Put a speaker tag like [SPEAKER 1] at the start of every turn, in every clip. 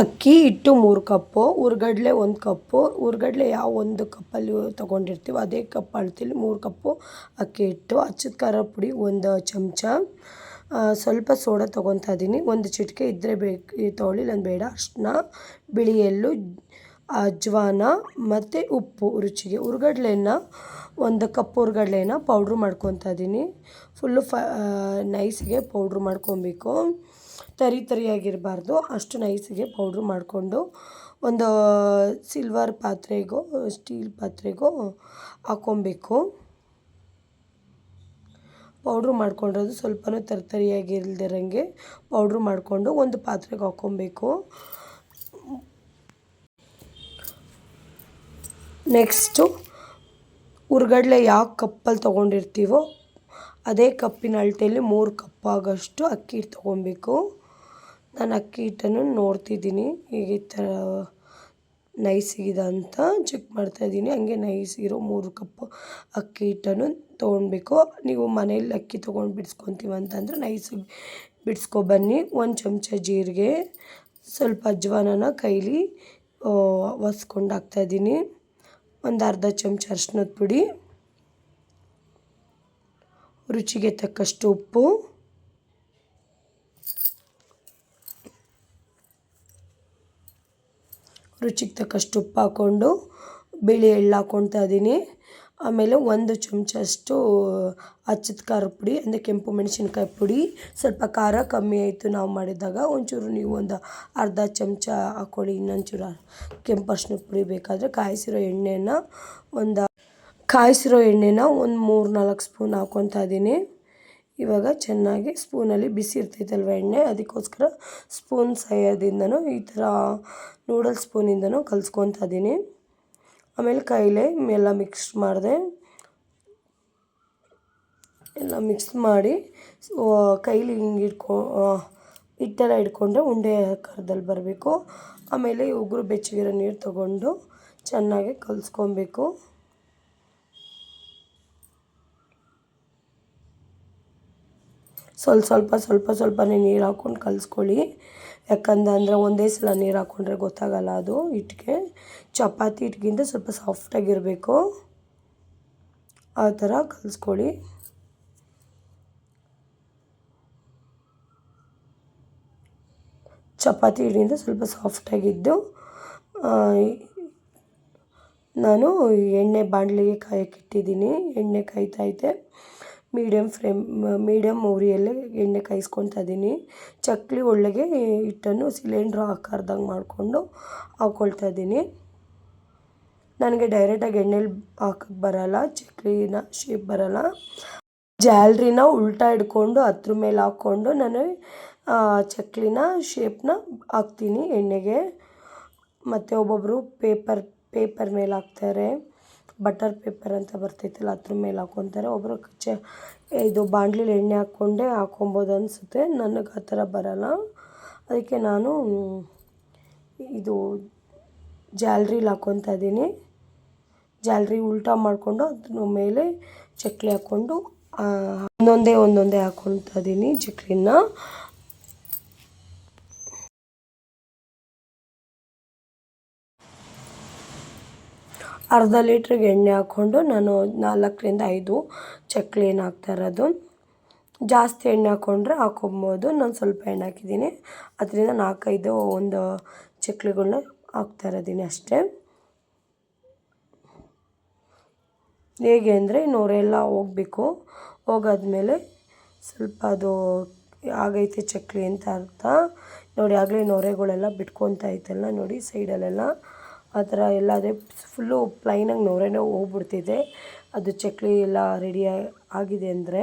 [SPEAKER 1] ಅಕ್ಕಿ ಹಿಟ್ಟು ಮೂರು ಕಪ್ಪು ಹುರ್ಗಡ್ಲೆ ಒಂದು ಕಪ್ಪು ಹುರ್ಗಡ್ಲೆ ಯಾವ ಒಂದು ಕಪ್ಪಲ್ಲಿ ತೊಗೊಂಡಿರ್ತೀವೋ ಅದೇ ಕಪ್ ಅಳ್ತೀವಿ ಮೂರು ಕಪ್ಪು ಅಕ್ಕಿ ಹಿಟ್ಟು ಅಚ್ಚದ ಖಾರ ಪುಡಿ ಒಂದು ಚಮಚ. ಸ್ವಲ್ಪ ಸೋಡಾ ತೊಗೊತಾ ಇದ್ದೀನಿ ಒಂದು ಚಿಟಿಕೆ ಇದ್ದರೆ ಬೇಕು ತೊಗೊಳ್ಳಿ. ನಾನು ಬೇಡ. ಅಷ್ಟನ್ನ ಬಿಳಿ ಎಳ್ಳು ಅಜ್ವಾನ ಮತ್ತು ಉಪ್ಪು ರುಚಿಗೆ. ಹುರ್ಗಡ್ಲೆನ ಒಂದು ಕಪ್ ಹುರ್ಗಡ್ಲೆನ ಪೌಡ್ರ್ ಮಾಡ್ಕೊತಾ ಇದ್ದೀನಿ ಫುಲ್ಲು ಫ ನೈಸ್ಗೆ ಪೌಡ್ರ್ ಮಾಡ್ಕೊಬೇಕು. ತರಿ ತರಿಯಾಗಿರಬಾರ್ದು ಅಷ್ಟು ನೈಸಿಗೆ ಪೌಡ್ರ್ ಮಾಡಿಕೊಂಡು ಒಂದು ಸಿಲ್ವರ್ ಪಾತ್ರೆಗೋ ಸ್ಟೀಲ್ ಪಾತ್ರೆಗೋ ಹಾಕ್ಕೊಬೇಕು ಪೌಡ್ರ್ ಮಾಡ್ಕೊಂಡಿರೋದು ಸ್ವಲ್ಪನೂ ತರಿತರಿಯಾಗಿಲ್ದಿರಂಗೆ ಪೌಡ್ರ್ ಮಾಡಿಕೊಂಡು ಒಂದು ಪಾತ್ರೆಗೆ ಹಾಕ್ಕೊಬೇಕು ನೆಕ್ಸ್ಟು ಉರ್ಗಡ್ಲೆ ಯಾವ ಕಪ್ಪಲ್ಲಿ ತೊಗೊಂಡಿರ್ತೀವೋ ಅದೇ ಕಪ್ಪಿನ ಅಳತೆಯಲ್ಲಿ ಮೂರು ಕಪ್ಪಾಗಷ್ಟು ಅಕ್ಕಿ ಹಿಟ್ಟು ತೊಗೊಬೇಕು. ನಾನು ಅಕ್ಕಿ ಹಿಟ್ಟನ್ನು ನೋಡ್ತಿದ್ದೀನಿ. ಈಗ ಈ ಥರ ನೈಸಿಗಿದೆ ಅಂತ ಚೆಕ್ ಮಾಡ್ತಾಯಿದ್ದೀನಿ ಹಂಗೆ ನೈಸಿರೋ ಮೂರು ಕಪ್ಪು ಅಕ್ಕಿ ಹಿಟ್ಟನ್ನು ತೊಗೊಳ್ಬೇಕು ನೀವು ಮನೇಲಿ ಅಕ್ಕಿ ತೊಗೊಂಡು ಬಿಡಿಸ್ಕೊತೀವಿ ಅಂತಂದರೆ ಬಿಡಿಸ್ಕೊ ಬನ್ನಿ. ಒಂದು ಚಮಚ ಜೀರಿಗೆ, ಸ್ವಲ್ಪ ಅಜ್ವಾನನ ಕೈಲಿ ಒಸ್ಕೊಂಡು ಹಾಕ್ತಾಯಿದ್ದೀನಿ ಒಂದು ಅರ್ಧ ಚಮಚ ಅರ್ಶಿನದ ಪುಡಿ, ರುಚಿಗೆ ತಕ್ಕಷ್ಟು ಉಪ್ಪು. ರುಚಿಗೆ ತಕ್ಕಷ್ಟು ಉಪ್ಪು ಹಾಕ್ಕೊಂಡು ಬಿಳಿ ಎಳ್ಳು ಹಾಕ್ಕೊಳ್ತಾ ಇದ್ದೀನಿ. ಆಮೇಲೆ ಒಂದು ಚಮಚಷ್ಟು ಅಚ್ಚದ ಖಾರದ ಪುಡಿ, ಅಂದರೆ ಕೆಂಪು ಮೆಣಸಿನ್ಕಾಯಿ ಪುಡಿ. ಸ್ವಲ್ಪ ಖಾರ ಕಮ್ಮಿ ಆಯಿತು ನಾವು ಮಾಡಿದಾಗ. ಒಂಚೂರು ನೀವು ಒಂದು ಅರ್ಧ ಚಮಚ ಹಾಕ್ಕೊಳ್ಳಿ ಇನ್ನೊಂಚೂರು ಕೆಂಪು ಅರ್ಶಿನ ಪುಡಿ ಬೇಕಾದರೆ. ಕಾಯಿಸಿರೋ ಎಣ್ಣೆನ ಒಂದು, ಕಾಯಿಸಿರೋ ಎಣ್ಣೆನ ಒಂದು ಮೂರು ನಾಲ್ಕು ಸ್ಪೂನ್ ಹಾಕ್ಕೊತಾ ಇದ್ದೀನಿ. ಇವಾಗ ಚೆನ್ನಾಗಿ ಸ್ಪೂನಲ್ಲಿ ಬಿಸಿ ಇರ್ತೈತಲ್ವ ಎಣ್ಣೆ, ಅದಕ್ಕೋಸ್ಕರ ಸ್ಪೂನ್ ಸಹಾಯದಿಂದನೂ ಈ ಥರ ನೂಡಲ್ ಸ್ಪೂನಿಂದನೂ ಕಲಿಸ್ಕೊತಾ ಇದ್ದೀನಿ ಆಮೇಲೆ ಕೈಲೇ ಎಲ್ಲ ಮಿಕ್ಸ್ ಮಾಡಿದೆ. ಎಲ್ಲ ಮಿಕ್ಸ್ ಮಾಡಿ ಕೈಲಿ ಹಿಂಗೆ ಈ ಹಿಟ್ಟೆಲ್ಲ ಇಟ್ಕೊಂಡ್ರೆ ಉಂಡೆ ಆಕಾರದಲ್ಲಿ ಬರಬೇಕು. ಆಮೇಲೆ ಉಗುರು ಬೆಚ್ಚಗಿರೋ ನೀರು ತಗೊಂಡು ಚೆನ್ನಾಗಿ ಕಲಿಸ್ಕೊಬೇಕು. ಸ್ವಲ್ಪ ಸ್ವಲ್ಪ ಸ್ವಲ್ಪ ಸ್ವಲ್ಪನೇ ನೀರು ಹಾಕ್ಕೊಂಡು ಕಲಿಸ್ಕೊಳ್ಳಿ. ಯಾಕಂತಂದರೆ ಒಂದೇ ಸಲ ನೀರು ಹಾಕ್ಕೊಂಡ್ರೆ ಗೊತ್ತಾಗಲ್ಲ ಅದು ಹಿಟ್ಟಿಗೆ ಚಪಾತಿ ಹಿಟ್ಗಿಂತ ಸ್ವಲ್ಪ ಸಾಫ್ಟಾಗಿರಬೇಕು ಆ ಥರ ಕಲಿಸ್ಕೊಳ್ಳಿ. ಚಪಾತಿ ಹಿಡಿಯಿಂದ ಸ್ವಲ್ಪ ಸಾಫ್ಟಾಗಿದ್ದು ನಾನು ಎಣ್ಣೆ ಬಾಣಲಿಗೆ ಕಾಯಕ್ಕಿಟ್ಟಿದ್ದೀನಿ ಎಣ್ಣೆ ಕಾಯ್ತೈತೆ ಮೀಡಿಯಮ್ ಫ್ಲೇಮ್ ಮೀಡಿಯಮ್ ಉರಿಯಲ್ಲೇ ಎಣ್ಣೆ ಕಾಯಿಸ್ಕೊತಾ ಇದ್ದೀನಿ. ಚಕ್ಕಲಿ ಒಳಗೆ ಹಿಟ್ಟನ್ನು ಸಿಲಿಂಡ್ರ್ ಆಕಾರ್ದಂಗೆ ಮಾಡಿಕೊಂಡು ಹಾಕ್ಕೊಳ್ತಾ ಇದ್ದೀನಿ. ನನಗೆ ಡೈರೆಕ್ಟಾಗಿ ಎಣ್ಣೆಲಿ ಹಾಕಕ್ಕೆ ಬರಲ್ಲ, ಚಕ್ಲಿನ ಶೇಪ್ ಬರಲ್ಲ. ಜಾಲ್ರಿನ ಉಲ್ಟಾ ಹಿಡ್ಕೊಂಡು ಹತ್ರ ಮೇಲೆ ಹಾಕ್ಕೊಂಡು ನಾನು ಚಕ್ಲಿನ ಶೇಪ್ನ ಹಾಕ್ತೀನಿ ಎಣ್ಣೆಗೆ. ಮತ್ತು ಒಬ್ಬೊಬ್ಬರು ಪೇಪರ್ ಪೇಪರ್ ಮೇಲೆ ಹಾಕ್ತಾರೆ. ಬಟರ್ ಪೇಪರ್ ಅಂತ ಬರ್ತೈತಲ್ಲ ಅದ್ರ ಮೇಲೆ ಹಾಕ್ಕೊತಾರೆ ಒಬ್ಬರು ಚ ಇದು ಬಾಂಡ್ಲಿಲಿ ಎಣ್ಣೆ ಹಾಕ್ಕೊಂಡೇ ಹಾಕ್ಕೊಬೋದು ಅನಿಸುತ್ತೆ. ನನಗೆ ಆ ಥರ ಬರೋಲ್ಲ. ಅದಕ್ಕೆ ನಾನು ಇದು ಜಾಲ್ರಿಲಿ ಹಾಕ್ಕೊತಾ ಇದ್ದೀನಿ. ಜಾಲ್ರಿ ಉಲ್ಟಾ ಮಾಡಿಕೊಂಡು ಅದ್ರ ಮೇಲೆ ಚಕ್ಲಿ ಹಾಕ್ಕೊಂಡು ಒಂದೊಂದೇ ಒಂದೊಂದೇ ಹಾಕ್ಕೊತಾ ಇದ್ದೀನಿ ಚಕ್ಲಿನ. ಅರ್ಧ ಲೀಟ್ರಿಗೆ ಎಣ್ಣೆ ಹಾಕ್ಕೊಂಡು ನಾನು ನಾಲ್ಕರಿಂದ ಐದು ಚಕ್ಲಿನ ಹಾಕ್ತಾ ಇರೋದು. ಜಾಸ್ತಿ ಎಣ್ಣೆ ಹಾಕ್ಕೊಂಡ್ರೆ ಹಾಕೊಬೋದು. ನಾನು ಸ್ವಲ್ಪ ಎಣ್ಣೆ ಹಾಕಿದ್ದೀನಿ. ಅದರಿಂದ ನಾಲ್ಕೈದು ಒಂದು ಚಕ್ಲಿಗಳನ್ನ ಹಾಕ್ತಾ ಇರೋದೀನಿ ಅಷ್ಟೇ. ಹೇಗೆ ಅಂದರೆ ನೂರೆಲ್ಲ ಹೋಗಬೇಕು. ಹೋಗಾದ್ಮೇಲೆ ಸ್ವಲ್ಪ ಅದು ಆಗೈತೆ ಚಕ್ಲಿ ಅಂತ ಅರ್ಥ. ನೋಡಿ ಆಗಲೇ ನೊರೆಗಳೆಲ್ಲ ಬಿಟ್ಕೊತಾ ಐತಲ್ಲ ನೋಡಿ ಸೈಡಲ್ಲೆಲ್ಲ. ಆ ಥರ ಎಲ್ಲ ಅದೇ ಫುಲ್ಲು ಪ್ಲೈನಾಗಿ ನೊರೆನೇ ಹೋಗ್ಬಿಡ್ತಿದೆ. ಅದು ಚಕ್ಕುಲಿ ಎಲ್ಲ ರೆಡಿ ಆಗಿದೆ ಅಂದರೆ.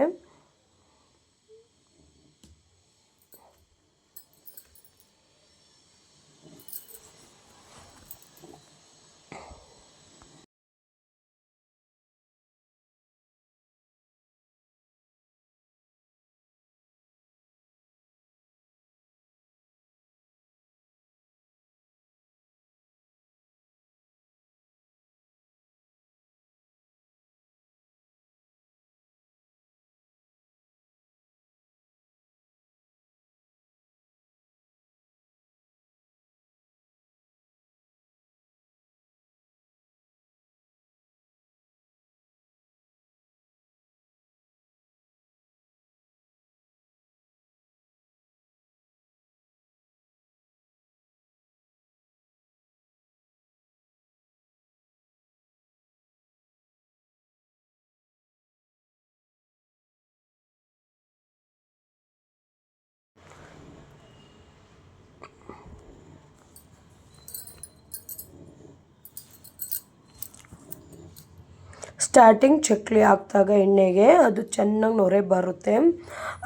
[SPEAKER 1] ಸ್ಟಾರ್ಟಿಂಗ್ ಚಕ್ಲಿ ಹಾಕಿದಾಗ ಎಣ್ಣೆಗೆ ಅದು ಚೆನ್ನಾಗಿ ನೊರೆ ಬರುತ್ತೆ.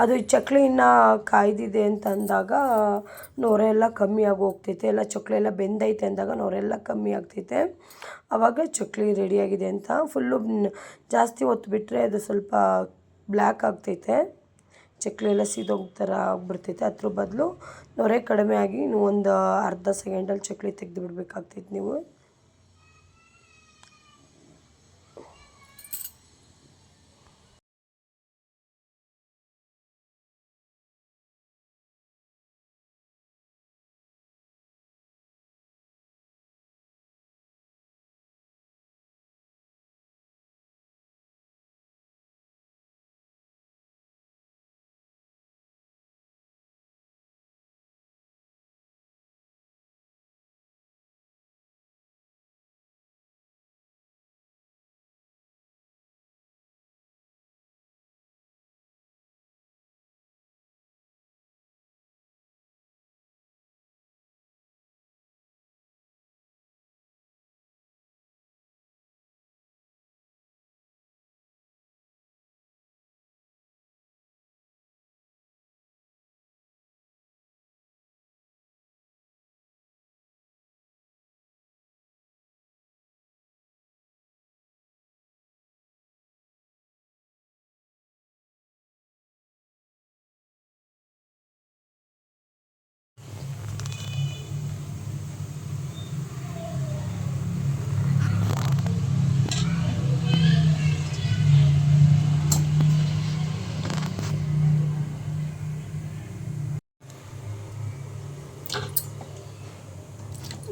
[SPEAKER 1] ಅದು ಈ ಚಕ್ಲಿ ಇನ್ನು ಕಾಯ್ದಿದೆ ಅಂತ ಅಂದಾಗ ನೊರೆ ಎಲ್ಲ ಕಮ್ಮಿ ಆಗಿ ಹೋಗ್ತೈತೆ. ಎಲ್ಲ ಚಕ್ಲಿ ಎಲ್ಲ ಬೆಂದೈತೆ ಅಂದಾಗ ನೊರೆ ಎಲ್ಲ ಕಮ್ಮಿ ಆಗ್ತೈತೆ. ಆವಾಗ ಚಕ್ಲಿ ರೆಡಿಯಾಗಿದೆ ಅಂತ. ಫುಲ್ಲು ಜಾಸ್ತಿ ಹೊತ್ತು ಬಿಟ್ಟರೆ ಅದು ಸ್ವಲ್ಪ ಬ್ಲ್ಯಾಕ್ ಆಗ್ತೈತೆ. ಚಕ್ಲಿ ಎಲ್ಲ ಸೀದೋಗಿ ಥರ ಆಗ್ಬಿಡ್ತೈತೆ. ಅದ್ರ ಬದಲು ನೊರೆ ಕಡಿಮೆ ಆಗಿ ಒಂದು ಅರ್ಧ ಸೆಕೆಂಡಲ್ಲಿ ಚಕ್ಲಿ ತೆಗೆದು ಬಿಡಬೇಕಾಗ್ತೈತೆ ನೀವು.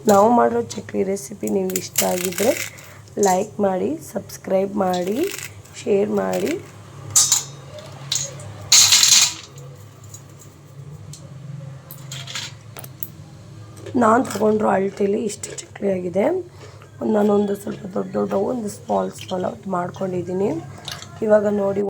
[SPEAKER 1] ನಾವು ಮಾಡಿರೋ ಚಕ್ಲಿ ರೆಸಿಪಿ ನಿಮ್ಗೆ ಇಷ್ಟ ಆಗಿದ್ದರೆ ಲೈಕ್ ಮಾಡಿ ಸಬ್ಸ್ಕ್ರೈಬ್ ಮಾಡಿ ಶೇರ್ ಮಾಡಿ. ನಾನು ತೊಗೊಂಡ್ರು ಅಳ್ತಿಲಿ ಇಷ್ಟು ಚಕ್ಲಿ ಆಗಿದೆ. ನಾನೊಂದು ಸ್ವಲ್ಪ ದೊಡ್ಡ ದೊಡ್ಡ ಒಂದು ಸ್ಮಾಲ್ ಸ್ಮಾಲ್ ಮಾಡ್ಕೊಂಡಿದ್ದೀನಿ. ಇವಾಗ ನೋಡಿ